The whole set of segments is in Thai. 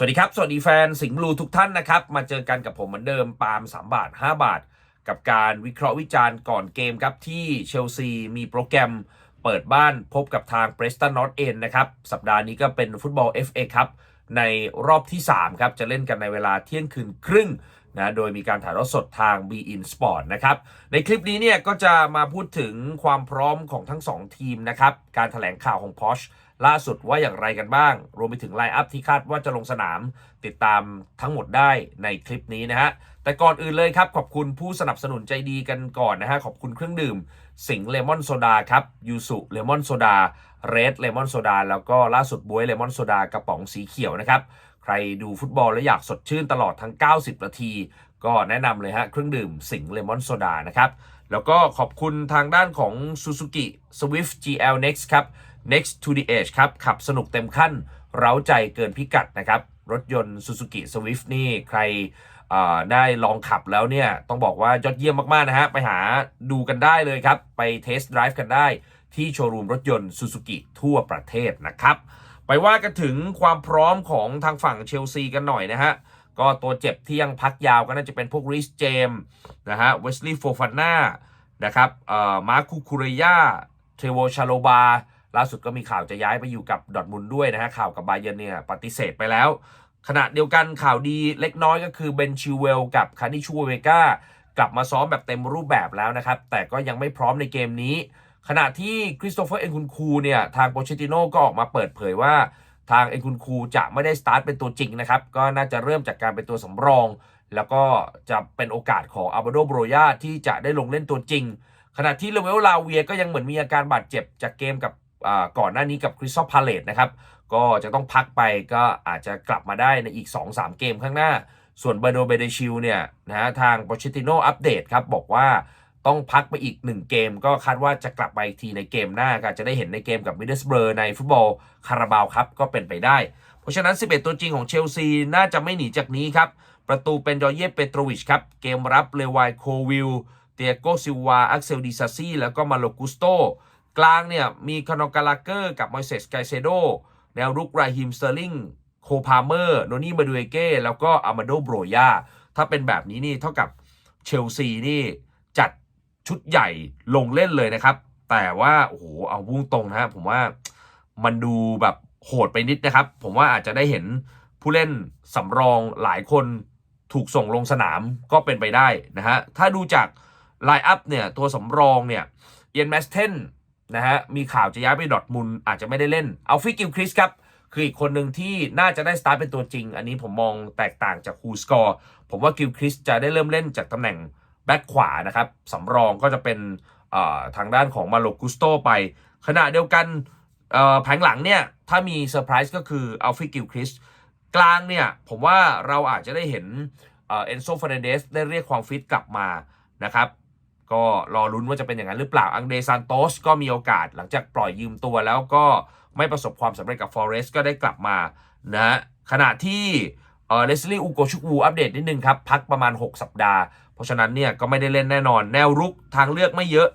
สวัสดีครับ สวัสดีแฟนสิงห์บลูทุกท่านนะครับ มาเจอกันกับผมเหมือนเดิมปาล์ม3บาท 5 บาท กับการวิเคราะห์วิจารณ์ก่อนเกมครับ ที่เชลซีมีโปรแกรมเปิดบ้านพบกับทางเ r รสตันนอตเอนนะครับ สัปดาห์นี้ก็เป็นฟุตบอล FA ครับในรอบที่ 3 ครับ จะเล่นกันในเวลาเที่ยงคืนครึ่งนะโดยมีการถ่ายทอดสดทาง b in Sport นะครับ ในคลิปนี้เนี่ยก็จะมาพูดถึงความพร้อมของทั้ง 2 ทีมนะครับ การถแถลงข่าวของพอช ล่าสุดว่าอย่างไรกันบ้าง รวมไปถึงไลน์อัพที่คาดว่าจะลงสนาม ติดตามทั้งหมดได้ในคลิปนี้นะฮะ แต่ก่อนอื่นเลยครับ ขอบคุณผู้สนับสนุนใจดีกันก่อนนะฮะ ขอบคุณเครื่องดื่ม สิงเลมอนโซดาครับยูสุเลมอนโซดาเรดเลมอนโซดาแล้วก็ล่าสุดบวยเลมอนโซดากระป๋องสีเขียวนะครับใครดูฟุตบอลแล้วอยากสดชื่นตลอดทั้ง 90 นาที ก็แนะนำเลยฮะเครื่องดื่มสิงเลมอนโซดานะครับแล้วก็ขอบคุณทางด้านของ Suzuki Swift GL Next ครับ Next to the Edge ครับ ขับสนุกเต็มขั้น เร้าใจเกินพิกัดนะครับ รถยนต์ Suzuki Swift นี่ใครได้ลองขับแล้วเนี่ย ต้องบอกว่ายอดเยี่ยมมาก ๆ นะฮะ ไปหาดูกันได้เลยครับ ไปเทสต์ไดรฟ์กันได้ ที่โชว์รูมรถยนต์ Suzuki ทั่วประเทศนะครับ ไปว่ากันถึงความพร้อมของทางฝั่งเชลซีกันหน่อยนะฮะ ก็ตัวเจ็บที่ยังพักยาวก็น่าจะเป็นพวกริสเจมนะฮะเวสลีย์โฟฟาน่านะครับเอ่อมาร์คูคูเรยาเทโวชาโลบาล่าสุดก็มีข่าวจะย้ายไปอยู่กับดอทมุนด้วยนะฮะข่าวกับบาเยนเนี่ยปฏิเสธไปแล้ว ขณะเดียวกันข่าวดีเล็กน้อยก็คือเบนชิวเวลกับคานิชูเวกากลับมาซ้อมแบบเต็มรูปแบบแล้วนะครับ แต่ก็ยังไม่พร้อมในเกมนี้ ขณะที่คริสโตเฟอร์เอ็นคุนคูเนี่ยทางโปเชติโน่ก็ออกมาเปิดเผยว่า ทางเอ็นคุนคูจะไม่ได้สตาร์ทเป็นตัวจริงนะครับ ก็น่าจะเริ่มจากการเป็นตัวสำรอง แล้วก็จะเป็นโอกาสของอัลบโดโบรยาที่จะได้ลงเล่นตัวจริง ขณะที่เลเวลลาเวียก็ยังเหมือนมีอาการบาดเจ็บจากเกมกับก่อนหน้านี้กับคริสตัลพาเลตนะครับก็จะต้องพักไปก็อาจจะกลับมาได้ในอีก 2-3 เกมข้างหน้า ส่วนเบโดเบเดชิลเนี่ยนะฮะทางโปเชติโนอัปเดตครับบอกว่า ต้องพักไปอีก 1 เกม ก็คาดว่าจะกลับมาอีกทีในเกมหน้าก็จะได้เห็นในเกมกับมิดเดิลสเบอร์ในฟุตบอลคาราบาวครับก็เป็นไปได้ เพราะฉะนั้น 11 ตัวจริงของเชลซีน่าจะไม่หนีจากนี้ครับ ประตูเป็นยอเย่เปโตรวิชครับ เกมรับเลวายโควิลเตียโกซิวาอักเซลดิซาซี่แล้วก็มาโลกุสโต กลางเนี่ยมีคานอกาลาเกอร์กับมอยเซสไกเซโดแนวรุกไรฮิมสเตอร์ลิงโคพาเมอร์โนนี่มาดูเอเก้แล้วก็อามาโดโบรยาถ้าเป็นแบบนี้นี่เท่ากับเชลซีนี่จัด ชุดใหญ่ลงเล่นเลยนะครับ แต่ว่าโอ้โหเอาพุ่งตรงนะฮะผมว่ามันดูแบบโหดไปนิดนะครับ ผมว่าอาจจะได้เห็นผู้เล่นสำรองหลายคนถูกส่งลงสนามก็เป็นไปได้นะฮะ ถ้าดูจากไลน์อัพเนี่ย ตัวสำรองเนี่ยเอียนแมสเทนนะฮะ มีข่าวจะย้ายไปดอทมุนอาจจะไม่ได้เล่น เอาฟิกิลคริสครับ คืออีกคนหนึ่งที่น่าจะได้สตาร์เป็นตัวจริง อันนี้ผมมองแตกต่างจากฮูสกอร์ ผมว่ากิลคริสจะได้เริ่มเล่นจากตำแหน่ง แบ็คขวานะครับสำรองก็จะเป็นทางด้านของมาโลกุสโตไป ขณะเดียวกันแผงหลังเนี่ย ถ้ามีเซอร์ไพรส์ก็คืออัลฟิกิลคริสกลางเนี่ย ผมว่าเราอาจจะได้เห็นเอ็นโซฟ r นเดสได้เรียกความฟิตกลับมานะครับก็รอลุ้นว่าจะเป็นอย่างนั้นหรือเปล่า อังเดซานโตสก็มีโอกาสหลังจากปล่อยยืมตัวแล้วก็ไม่ประสบความสำเร็จกับฟอเรสก็ได้กลับมานะขณะที่ เลสลี่อูโกชุกวูอัปเดตนิดนึงครับ พักประมาณ 6 สัปดาห์ เพราะฉะนั้นเนี่ยก็ไม่ได้เล่นแน่นอน แนวรุกทางเลือกไม่เยอะ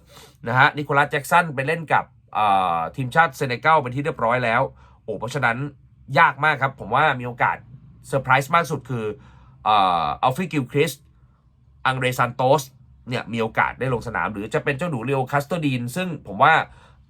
นะฮะนิโคลัสแจ็กสันไปเล่นกับทีมชาติเซเนกัลเป็นที่เรียบร้อยแล้วโอ้เพราะฉะนั้นยากมากครับ ผมว่ามีโอกาสเซอร์ไพรส์มากสุดคืออัลฟิกิลคริสอังเรซันโตสเนี่ยมีโอกาสได้ลงสนาม หรือจะเป็นเจ้าหนูเรียวคัสโตดีน ซึ่งผมว่า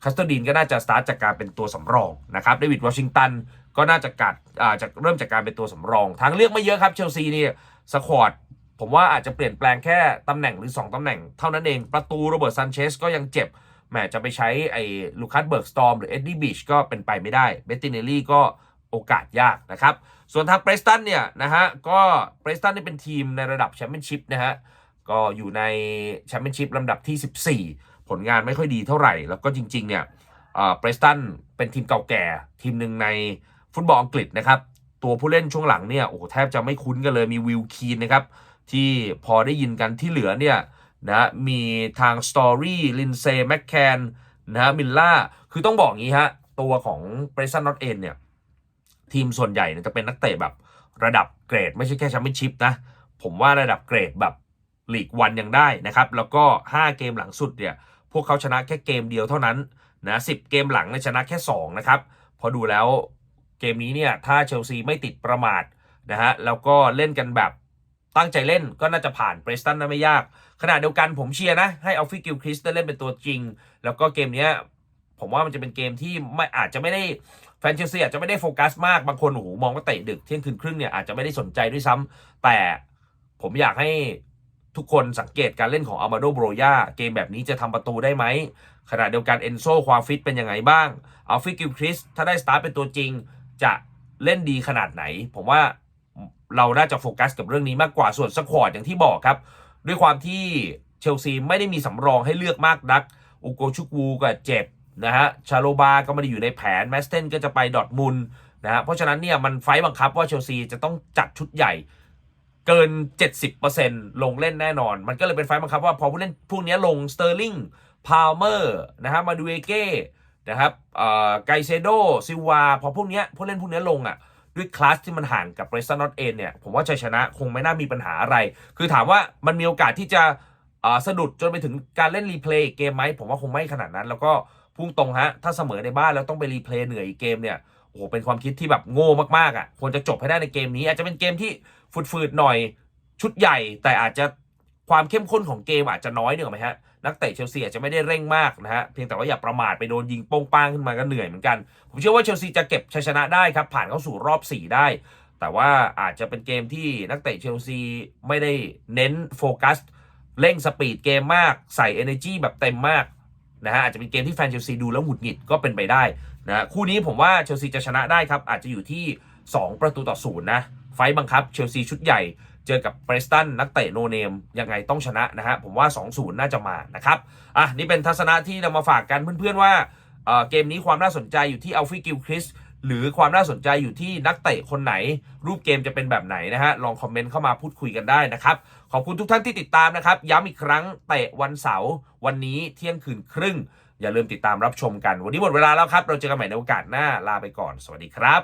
คัสโตดีนก็น่าจะสตาร์ทจากการเป็นตัวสำรองนะครับเดวิดวอชิงตันก็น่าจะกัดอ่าจะเริ่มจากการเป็นตัวสำรอง ทางเลือกไม่เยอะครับเชลซีนี่สควอตผมว่าอาจจะเปลี่ยนแปลงแค่ตำแหน่งหรือ 2ตำแหน่งเท่านั้นเอง ประตูโรเบิร์ตซันเชสก็ยังเจ็บแหมจะไปใช้ไอ้ลูคัสเบิร์กสตอมหรือเอ็ดดี้บีชก็เป็นไปไม่ได้เบตติเนลลี่ก็โอกาสยากนะครับ ส่วนทางเปรสตันเนี่ยนะฮะก็เปรสตันนี่เป็นทีมในระดับแชมเปี้ยนชิพนะฮะก็อยู่ในแชมเปี้ยนชิพลำดับที่ 14 ผลงานไม่ค่อยดีเท่าไหร่ แล้วก็จริง ๆ เนี่ยเปรสตันเป็นทีมเก่าแก่ ทีมหนึ่งในฟุตบอลอังกฤษนะครับ ตัวผู้เล่นช่วงหลังเนี่ยโอ้โหแทบจะไม่คุ้นกันเลยมีวิลคีนนะครับ ที่พอได้ยินกันที่เหลือเนี่ยนะมีทางสตอรี่ลินเซย์แมคแคนนะฮะมิลล่าคือต้องบอกงี้ฮะ ตัวของเ r ร s ตันนอตเอนเนี่ย ทีมส่วนใหญ่จะเป็นนักเตะแบบระดับเกรด ไม่ใช่แค่แชมเปี้ยนชิพนะผมว่าระดับเกรดแบบลีกวันยังได้นะครับ แล้วก็ 5 เกมหลังสุดเนี่ย พวกเขาชนะแค่เกมเดียวเท่านั้นนะสิเกมหลังเนี่ยชนะแค่ 2 นะครับ พอดูแล้วเกมนี้เนี่ยถ้าเชลซีไม่ติดประมาทนะฮะแล้วก็เล่นกันแบบตั้งใจเล่นก็น่าจะผ่านเบรสตันได้ไม่ยาก ขณะเดียวกันผมเชียร์นะ ให้อัลฟิกิลคริสได้เล่นเป็นตัวจริง แล้วก็เกมนี้ผมว่ามันจะเป็นเกมที่ไม่อาจจะไม่ได้แฟนเชลซีอาจจะไม่ได้โฟกัสมากบางคนโอ้โหมองว่าเตะดึกเที่ยงคืนครึ่งเนี่ยอาจจะไม่ได้สนใจด้วยซ้ำแต่ผมอยากให้ ทุกคนสังเกตการเล่นของอามาโดโบรยาเกมแบบนี้จะทำประตูได้ไหมขณะเดียวกันเอนโซความฟิตเป็นยังไงบ้างอัลฟิกิลคริสถ้าได้สตาร์ทเป็นตัวจริง จะเล่นดีขนาดไหน ผมว่าเราน่าจะโฟกัสกับเรื่องนี้มากกว่าส่วนสควอตอย่างที่บอกครับ ด้วยความที่เชลซีไม่ได้มีสำรองให้เลือกมากนักอุโกชุกวูก็เจ็บนะฮะชาโลบาก็ไม่ได้อยู่ในแผนแมสเทนก็จะไปดอทมุนนะฮะเพราะฉะนั้นเนี่ยมันไฟบังคับว่าเชลซีจะต้องจัดชุดใหญ่ เกิน 70%ลงเล่นแน่นอน มันก็เลยเป็นไฟต์บังคับว่าพอผู้เล่นพวกนี้ลงสเตอร์ลิงพาวเมอร์นะฮะมาดูเอเก้นะครับไกเซโดซิวาพอพวกนี้ผู้เล่นพวกนี้ลงอะด้วยคลาสที่มันห่างกับเรสตันอตเอนเนี่ย ผมว่าชัยชนะคงไม่น่ามีปัญหาอะไร คือถามว่ามันมีโอกาสที่จะสะดุดจนไปถึงการเล่นรีเพลย์เกมไหมผมว่าคงไม่ขนาดนั้น แล้วก็พุ่งตรงฮะ ถ้าเสมอในบ้านแล้วต้องไปรีเพลย์เหนื่อยอีกเกมเนี่ย โอ้โหเป็นความคิดที่แบบโง่มากๆอะควรจะจบให้ได้ในเกมนี้ อาจจะเป็นเกมที่ฝืดๆหน่อยชุดใหญ่ แต่อาจจะความเข้มข้นของเกมอาจจะน้อยหนึ่งไหมฮะนักเตะเชลซีอาจจะไม่ได้เร่งมากนะฮะเพียงแต่ว่าอย่าประมาทไปโดนยิงโป้งป้างขึ้นมาก็เหนื่อยเหมือนกัน ผมเชื่อว่าเชลซีจะเก็บชัยชนะได้ครับผ่านเข้าสู่รอบ 4 ได้ แต่ว่าอาจจะเป็นเกมที่นักเตะเชลซีไม่ได้เน้นโฟกัสเร่งสปีดเกมมากใส่ energy แบบเต็มมากนะฮะอาจจะเป็นเกมที่แฟนเชลซีดูแล้วหงุดหงิดก็เป็นไปได้ นะคู่นี้ผมว่าเชลซีจะชนะได้ครับ อาจจะอยู่ที่ 2 ประตูต่อศูนย์นะ ไฟบังคับเชลซีชุดใหญ่ เจอกับเบรสตันนักเตะโนเนม ยังไงต้องชนะนะฮะ ผมว่า 2-0 น่าจะมานะครับ อะ นี่เป็นทัศนะที่นำมาฝากกันเพื่อนๆว่าเอ่อเกมนี้ความน่าสนใจอยู่ที่อัลฟิกิลคริสหรือความน่าสนใจอยู่ที่นักเตะคนไหน รูปเกมจะเป็นแบบไหนนะฮะ ลองคอมเมนต์เข้ามาพูดคุยกันได้นะครับ ขอบคุณทุกท่านที่ติดตามนะครับ ย้ำอีกครั้งเตะวันเสาร์วันนี้เที่ยงคืนครึ่ง อย่าลืมติดตามรับชมกัน วันนี้หมดเวลาแล้วครับ เราเจอกันใหม่ในโอกาสหน้าลาไปก่อน สวัสดีครับ